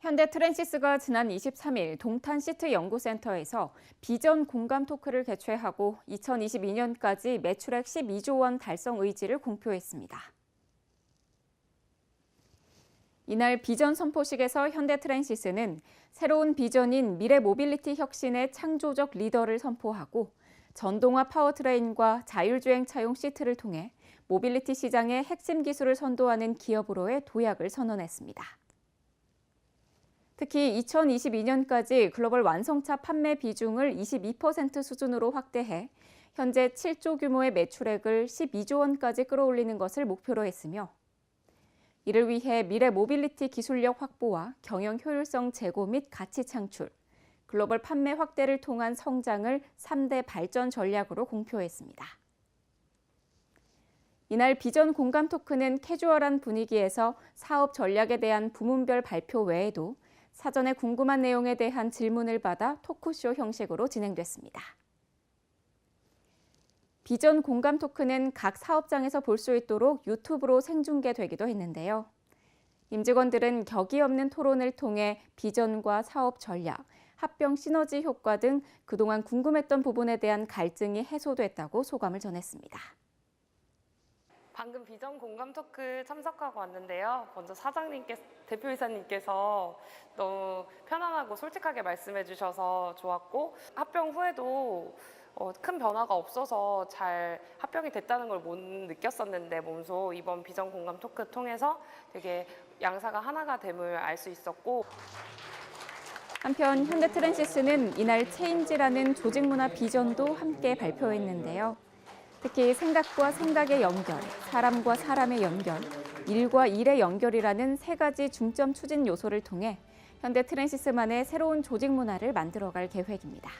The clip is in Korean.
현대 트랜시스가 지난 23일 동탄 시트 연구센터에서 비전 공감 토크를 개최하고 2022년까지 매출액 12조 원 달성 의지를 공표했습니다. 이날 비전 선포식에서 현대 트랜시스는 새로운 비전인 미래 모빌리티 혁신의 창조적 리더를 선포하고 전동화 파워트레인과 자율주행 차용 시트를 통해 모빌리티 시장의 핵심 기술을 선도하는 기업으로의 도약을 선언했습니다. 특히 2022년까지 글로벌 완성차 판매 비중을 22% 수준으로 확대해 현재 7조 규모의 매출액을 12조 원까지 끌어올리는 것을 목표로 했으며 이를 위해 미래 모빌리티 기술력 확보와 경영 효율성 제고 및 가치 창출, 글로벌 판매 확대를 통한 성장을 3대 발전 전략으로 공표했습니다. 이날 비전 공감 토크는 캐주얼한 분위기에서 사업 전략에 대한 부문별 발표 외에도 사전에 궁금한 내용에 대한 질문을 받아 토크쇼 형식으로 진행됐습니다. 비전 공감 토크는 각 사업장에서 볼 수 있도록 유튜브로 생중계되기도 했는데요. 임직원들은 격이 없는 토론을 통해 비전과 사업 전략, 합병 시너지 효과 등 그동안 궁금했던 부분에 대한 갈증이 해소됐다고 소감을 전했습니다. 방금 비전 공감 토크 참석하고 왔는데요. 먼저 사장님께 대표이사님께서 너무 편안하고 솔직하게 말씀해 주셔서 좋았고 합병 후에도 어, 큰 변화가 없어서 잘 합병이 됐다는 걸 못 느꼈었는데 몸소 이번 비전 공감 토크 통해서 되게 양사가 하나가 됨을 알 수 있었고 한편 현대 트랜시스는 이날 체인지라는 조직 문화 비전도 함께 발표했는데요. 특히 생각과 생각의 연결, 사람과 사람의 연결, 일과 일의 연결이라는 세 가지 중점 추진 요소를 통해 현대 트랜시스만의 새로운 조직 문화를 만들어갈 계획입니다.